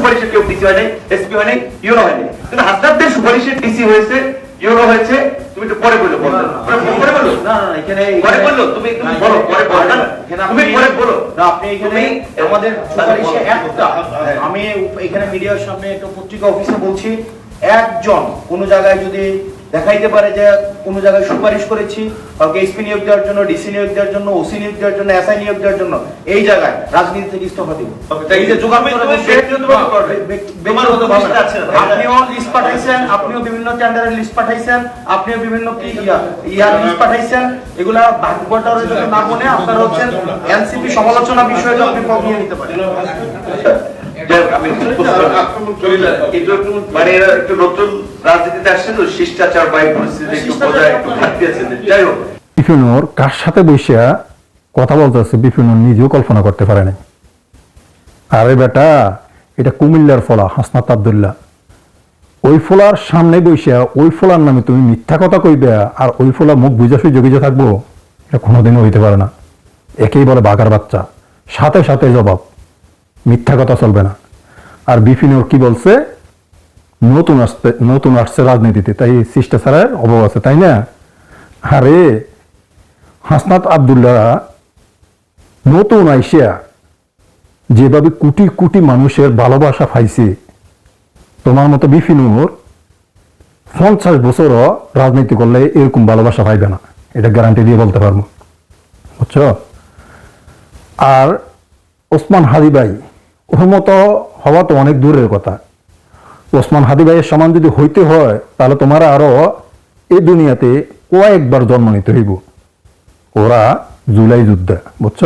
সুপারিশে কেউ ডিসি হয় নাই এসপি হয় নাই ইউনো হয় নাই। কিন্তু হাসনাতদের সুপারিশে ডিসি হয়েছে ইউনো হয়েছে তুমি একটু পরে বলো। পরে বলো না না এখানে পরে বলো তুমি তুমি বলো পরে বলো। না, তুমি পরে বলো। না, আপনি এখানে আমাদের সুপারিশে একটা হ্যাঁ। আমি এখানে মিডিয়ার সামনে একটা পত্রিকা অফিসে বলছি একজন কোন জায়গায় যদি দেখাইতে পারে যে কোন জায়গায় সুপারিশ করেছি কাউকে এসপি নিয়োগ দেওয়ার জন্য ডিসি নিয়োগ দেওয়ার জন্য ওসি নিয়োগ দেওয়ার জন্য এসআই নিয়োগ দেওয়ার জন্য এই জায়গায় রাজনীতি থেকে ইস্তফা দিব? আপনিও লিস্ট পাঠাইছেন আপনিও বিভিন্ন টেন্ডারের লিস্ট পাঠাইছেন আপনিও বিভিন্ন কি ইয়া- ইয়ার লিস্ট পাঠাইছেন এগুলা ভাগ্যটার জন্য না মনে আপনারা হচ্ছেন এনসিপি সমালোচনা বিষয়টা আপনি নিয়ে নিতে পারেন। মানে এরা একটু নতুন রাজনীতিতে আসছে তো শিষ্টাচার বা পরিস্থিতি একটু বোঝায় একটু ঘাটতি আছে। যাই হোক। বিপিনুর কার সাথে বসিয়া কথা বলতেছে বিপিনুর নিজেও কল্পনা করতে পারে নাই। আরে বেটা এটা কুমিল্লার ফলা হাসনাত আবদুল্লাহ। ওই ফলার সামনে বসিয়া ওই ফলার নামে তুমি মিথ্যা কথা কইবে আর ওই ফলা মুখ বুঝা সুই জগিয়ে থাকব এটা কোনোদিনও হইতে পারে না। একেই বলে বাঘার বাচ্চা। সাথে সাথে জবাব মিথ্যা কথা চলবে না। আর বিপিনুর কি বলছে? নতুন আসতে, নতুন আসছে রাজনীতিতে। তাই শিষ্টাচারের অভাব আছে, তাই না? আরে, হাসনাত আবদুল্লাহ নতুন আইসিয়া যেভাবে কোটি কোটি মানুষের ভালোবাসা পাইছে, তোমার মতো বিপিনুর পঞ্চাশ বছরও রাজনীতি করলে এরকম ভালোবাসা পাইবে না। এটা গ্যারান্টি দিয়ে বলতে পারব। বুঝছ? আর ওসমান হাদি ওর মতো হওয়া তো অনেক দূরের কথা। ওসমান হাদি ভাইয়ের সমান যদি হইতে হয়, তাহলে তোমার আরও এই দুনিয়াতে কয়েকবার জন্ম নিতে হইব। ওরা জুলাই যুদ্ধা, বুঝছ?